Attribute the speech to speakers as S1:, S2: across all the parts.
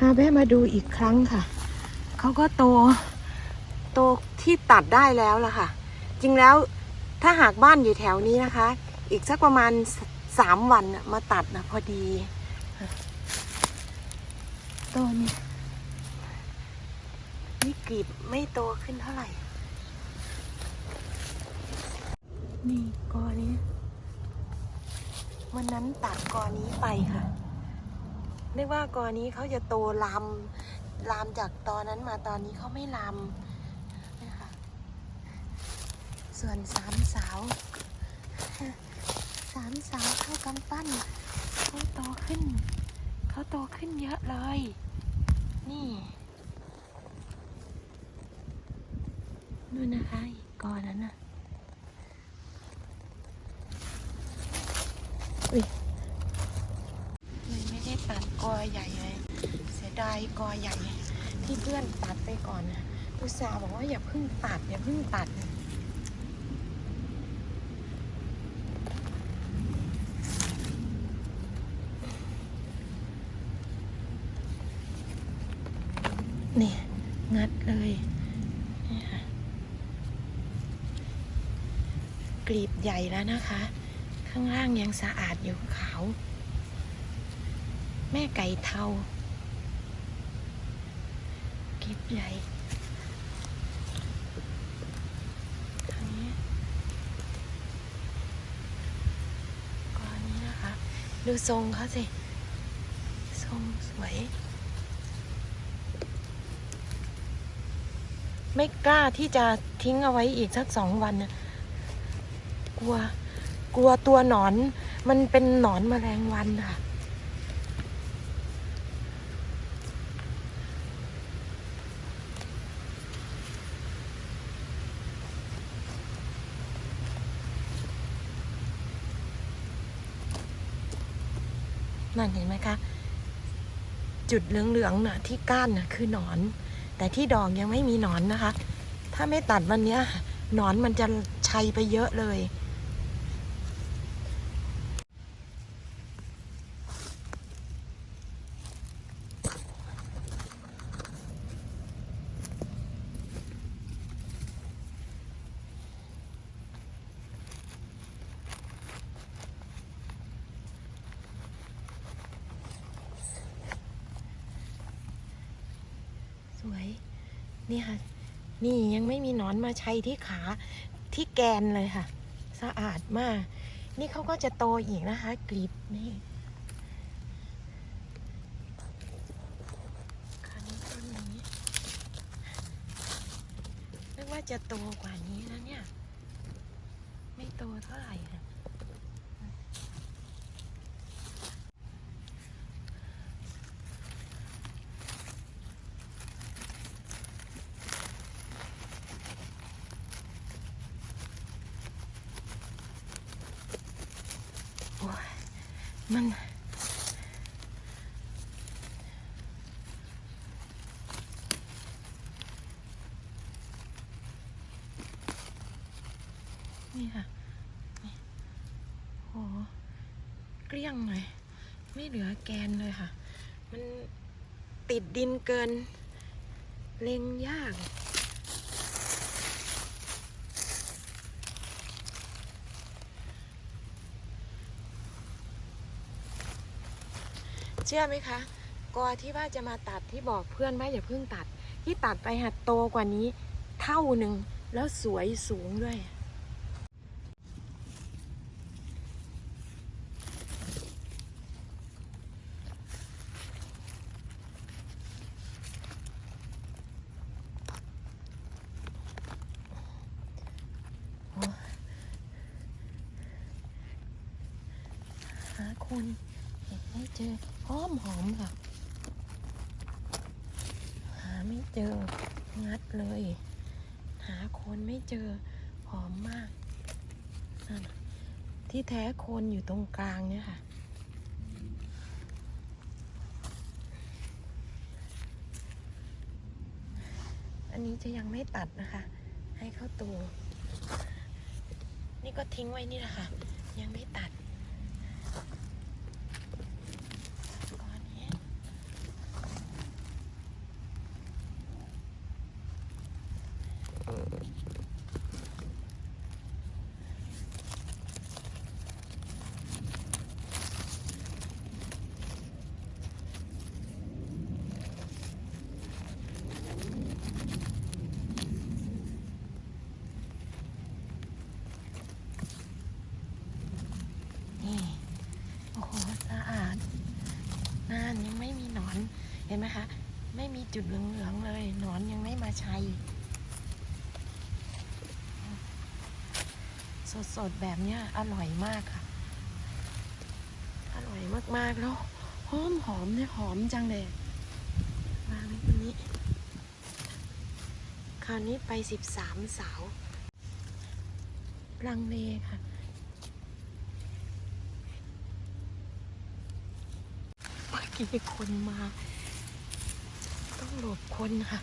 S1: พาแม่มาดูอีกครั้งค่ะ เขาก็โต โตที่ตัดได้แล้วล่ะค่ะ จริงแล้วถ้าหากบ้านอยู่แถวนี้นะคะ อีกสักประมาณสามวันน่ะมาตัดนะพอดีโตนี่นี่กลีบไม่โตขึ้นเท่าไหร่ นี่กอนี้วันนั้นตัดกอนี้ไปค่ะ เรียกว่ากอนี้เขาจะโตลามลามจากตอนนั้นมาตอนนี้เขาไม่ลามนี่ค่ะส่วนสามสาวสามสาวเข้ากำปั้นเขาโตขึ้นเขาโตขึ้นเยอะเลย นี่นู่นนะคะอีกกอนั้นน่ะ อุ้ยไม่ได้ตัดกอใหญ่เลย เสียดาย กอใหญ่ที่เพื่อนตัดไปก่อนนะอุตส่าห์บอกว่าอย่าเพิ่งตัดอย่าเพิ่งตัดนี่งัดเลยกลีบใหญ่แล้วนะคะ ข้างล่างยังสะอาดอยู่ขาว แม่ไก่เทา ลีบใหญ่อันนี้ก่อนนี้นะคะ ดูทรงเขาสิ ทรงสวย ไม่กล้าที่จะทิ้งเอาไว้อีกสักสองวันนะกลัว กลัวตัวหนอน มันเป็นหนอนแมลงวันค่ะ นั่นเห็นไหมคะ จุดเหลืองๆน่ะที่ก้านน่ะคือหนอน แต่ที่ดอกยังไม่มีหนอนนะคะ ถ้าไม่ตัดวันนี้หนอนมันจะชัยไปเยอะเลย สวย นี่ค่ะ นี่ยังไม่มีหนอนมาใช้ที่ขาที่แกนเลยค่ะ สะอาดมาก นี่เขาก็จะโตอีกนะคะ กลีบนี่คราวนี้ต้นนี้นึกว่าจะโตกว่านี้นะเนี่ย ไม่โตเท่าไหร่ค่ะ โอ้ยมัน นี่ค่ะนี่โหเกลี้ยงเลยไม่เหลือแกนเลยค่ะ มันติดดินเกิน เล็งยากเชื่อไหมคะ กอที่ว่าจะมาตัดที่บอกเพื่อนว่าอย่าเพิ่งตัด ที่ตัดไปหัดโตกว่านี้เท่าหนึ่งแล้วสวยสูงด้วย หา คนเห็นไม่เจอหอมหอมค่ะ หาไม่เจองัดเลย หาคนไม่เจอหอมมากนั่นที่แท้โคนอยู่ตรงกลางเนี่ยค่ะ อันนี้จะยังไม่ตัดนะคะ ให้เข้าตัวนี่ก็ทิ้งไว้นี่แหละค่ะ ยังไม่ตัด ก้อนนี้ อน เห็นไหมคะ ไม่มี จุดเหลืองๆเลย หนอนยังไม่มาชัยสดๆ แบบเนี้ยอร่อยมากค่ะ อร่อยมากๆแล้วหอมหอมเนี่ยหอมจังเลยวางไว้ตรงนี้ คราวนี้ไปสิบสามสาวลังเลค่ะ เมื่อกี้คนมา ต้องหลบคนค่ะ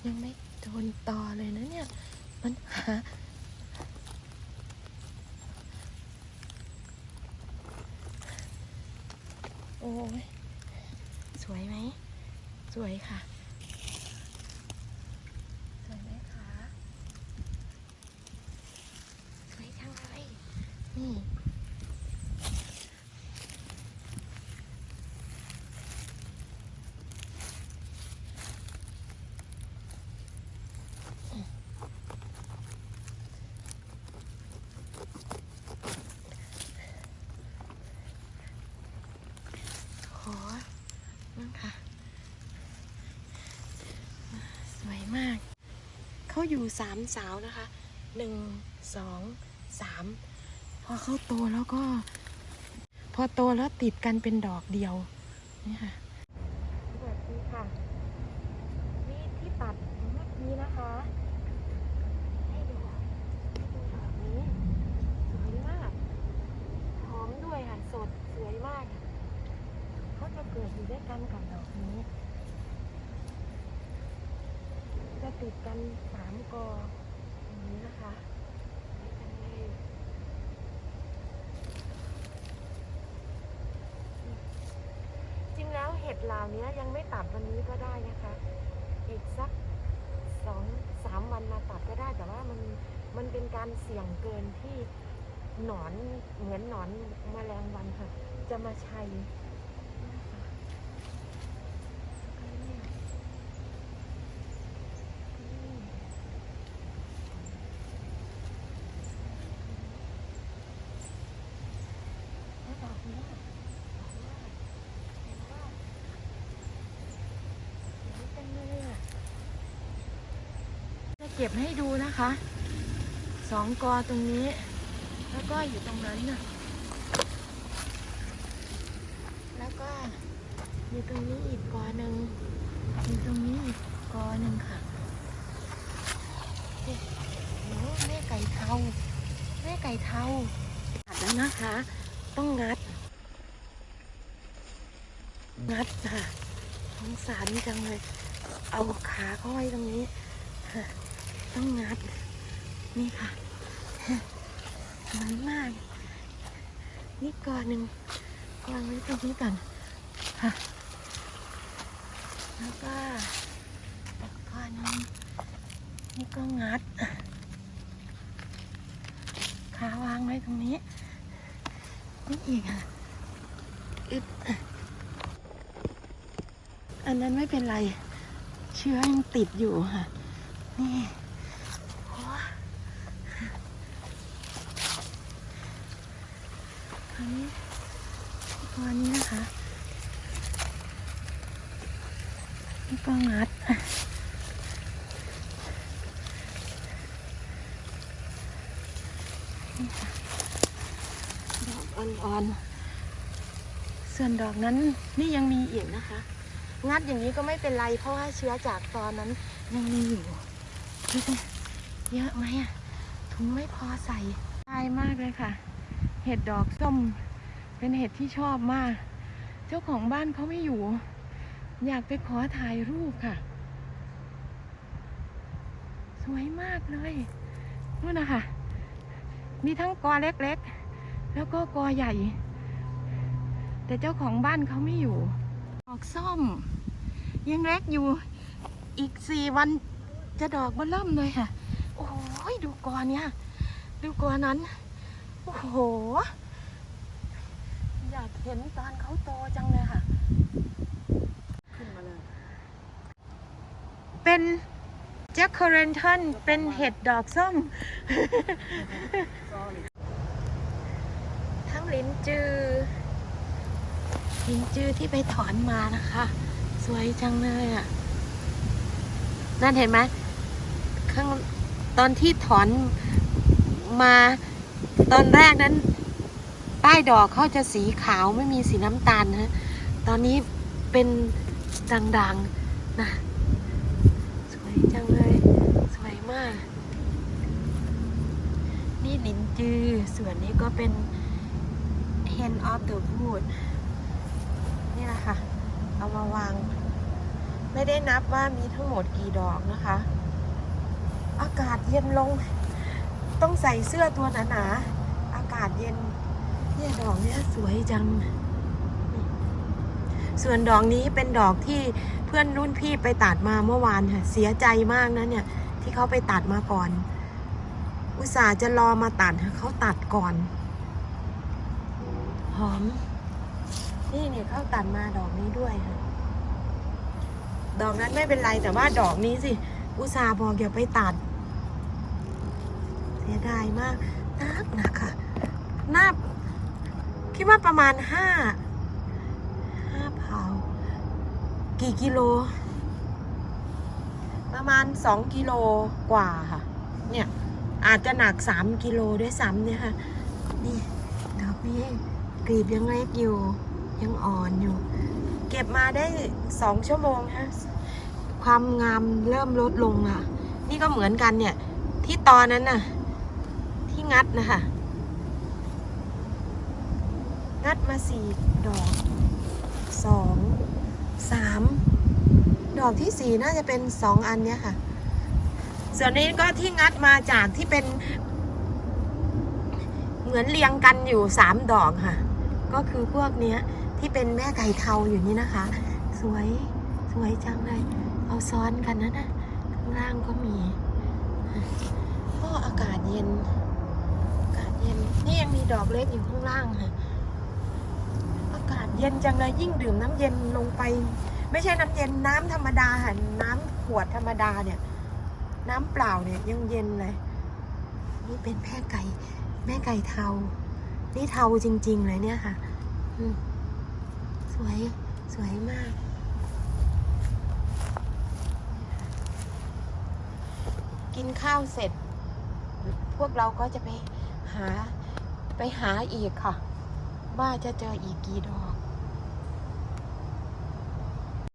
S1: โห ยังไม่โดนต่อเลยนะเนี่ย มันหาโอ้ย สวยไหม สวยค่ะ สวยไหมคะ สวยจังเลยนี่ โหนั่นค่ะ สวยมาก เขาอยู่สามสาวนะคะ หนึ่ง สอง สาม พอเขาโตแล้วก็ พอโตแล้วติดกันเป็นดอกเดียว นี่ค่ะ สวัสดีค่ะ นี่ที่ตัดเมื่อกี้นะคะ ให้ดูให้ดูดอกนี้ สวยมาก หอมด้วยค่ะ สด สวยมากค่ะเขาจะเกิด อยู่ด้วยกันกับดอกนี้ จะติดกันสามกออย่างนี้นะคะจริงแล้วเห็ดเหล่านี้ยังไม่ตัดวันนี้ก็ได้นะคะ อีกสักสองสามวันมาตัดก็ได้แต่ว่ามันมันเป็นการเสี่ยงเกินที่หนอนเหมือนหนอนแมลงวันค่ะ จะมาชัยนะคะนี่นี่แล้วดอกเนี้ยดอกเนี้ยเห็นว่าสวยจังเลยอะจะ เก็บให้ดูนะคะสองกอตรงนี้ แล้วก็อยู่ตรงนั้นน่ะแล้วก็อยู่ตรงนี้อีกกอหนึ่งอยู่ตรงนี้อีกกอหนึ่งค่ะโอ้โหแม่ไก่เทาแม่ไก่เทาตัดแล้วนะคะ ต้องงัด งัดค่ะสงสารจังเลย เอาขาเข้าไว้ตรงนี้ค่ะ ต้องงัด นี่ค่ะสวยมาก นี่กอนหนึ่งวางไว้ตรงนี้ก่อนค่ะ แล้วก็กกอหนึ่งนี่ก็งัด ขาวางไว้ตรงนี้ นี่อีกอะอึดอันนั้นไม่เป็นไร เชื้อยังติดอยู่ค่ะ นี่โอ้อันนี้ตัว นี้นะคะนี่ก็งัดนี่ค่ะดอกอ่อนๆ ส่วนดอกนั้นนี่ยังมีอีกนะคะ งัดอย่างนี้ก็ไม่เป็นไร เพราะว่าเชื้อจากตอนนั้นยังมีอยู่ดูสิเยอะไหมอะถุงไม่พอใส่ตายมากเลยค่ะ เห็ดดอกส้มเป็นเห็ดที่ชอบมาก เจ้าของบ้านเขาไม่อยู่ อยากไปขอถ่ายรูปค่ะ สวยมากเลยนู่นนะคะ มีทั้งกอเล็กๆ แล้วก็กอใหญ่ แต่เจ้าของบ้านเขาไม่อยู่ ดอกส้ม ยังเล็กอยู่ อีกสี่วันจะดอกมาเริ่มเลยค่ะ โอ้ยดูกอเนี้ยดูกอนั้น โอ้โห เห็นตอนเขาโตจังเลยค่ะ
S2: ขึ้นมาเลย
S1: เป็นแจ็คคอเรนทันเป็นเห็ดดอกส้ม ทั้งลิ้นจือ ลิ้นจือที่ไปถอนมานะคะ สวยจังเลยอะ นั่นเห็นไหมข้างตอนที่ถอนมาตอนแรกนั้นใต้ดอกเขาจะสีขาวไม่มีสีน้ำตาลนะตอนนี้เป็นด่างๆนะ สวยจังเลย สวยมาก นี่ลินจือ ส่วนนี้ก็เป็น hand of the wood นี่แหละค่ะเอามาวาง ไม่ได้นับว่ามีทั้งหมดกี่ดอกนะคะ อากาศเย็นลง ต้องใส่เสื้อตัวหนาๆ อากาศเย็น เนี่ยดอกเนี้ยสวยจัง ส่วนดอกนี้เป็นดอกที่เพื่อนรุ่นพี่ไปตัดมาเมื่อวานค่ะ เสียใจมากนะเนี่ย ที่เขาไปตัดมาก่อน อุตส่าห์จะรอมาตัดเขาตัดก่อน หอม นี่เนี่ยเขาตัดมาดอกนี้ด้วยค่ะ ดอกนั้นไม่เป็นไรแต่ว่าดอกนี้สิ อุตส่าห์บอกอย่าไปตัด เสียดายมากนักหนักค่ะนา คิดว่าประมาณห้าห้าเผากี่กิโล ประมาณสองกิโลกว่าค่ะ เนี่ยอาจจะหนักสามกิโลด้วยซ้ำเนี่ยค่ะ นี่ดอกนี้กลีบยังเล็กอยู่ ยังอ่อนอยู่ เก็บมาได้สองชั่วโมงฮะความงามเริ่มลดลงอะ นี่ก็เหมือนกันเนี่ย ที่ตอนนั้นน่ะ ที่งัดนะคะ งัดมาสี่ดอกสองสามดอกที่สี่น่าจะเป็นสองอันเนี้ยค่ะ ส่วนนี้ก็ที่งัดมาจากที่เป็น เหมือนเรียงกันอยู่สามดอกค่ะ ก็คือพวกเนี้ยที่เป็นแม่ไก่เทาอยู่นี่นะคะ สวยสวยจังเลย เอาซ้อนกันนะนะข้างล่างก็มีก็อากาศเย็น อากาศเย็น นี่ยังมีดอกเล็กอยู่ข้างล่างค่ะ เย็นจังเลยยิ่งดื่มน้ำเย็นลงไป ไม่ใช่น้ำเย็นน้ำธรรมดาค่ะน้ำขวดธรรมดาเนี่ย น้ำเปล่าเนี่ยยังเย็นเลยนี่เป็นแม่ไก่แม่ไก่เทา นี่เทาจริง ๆ เลยเนี่ยค่ะสวยสวยมาก กินข้าวเสร็จ พวกเราก็จะไปหาไปหาอีกค่ะ ว่าจะเจออีกกี่ดอก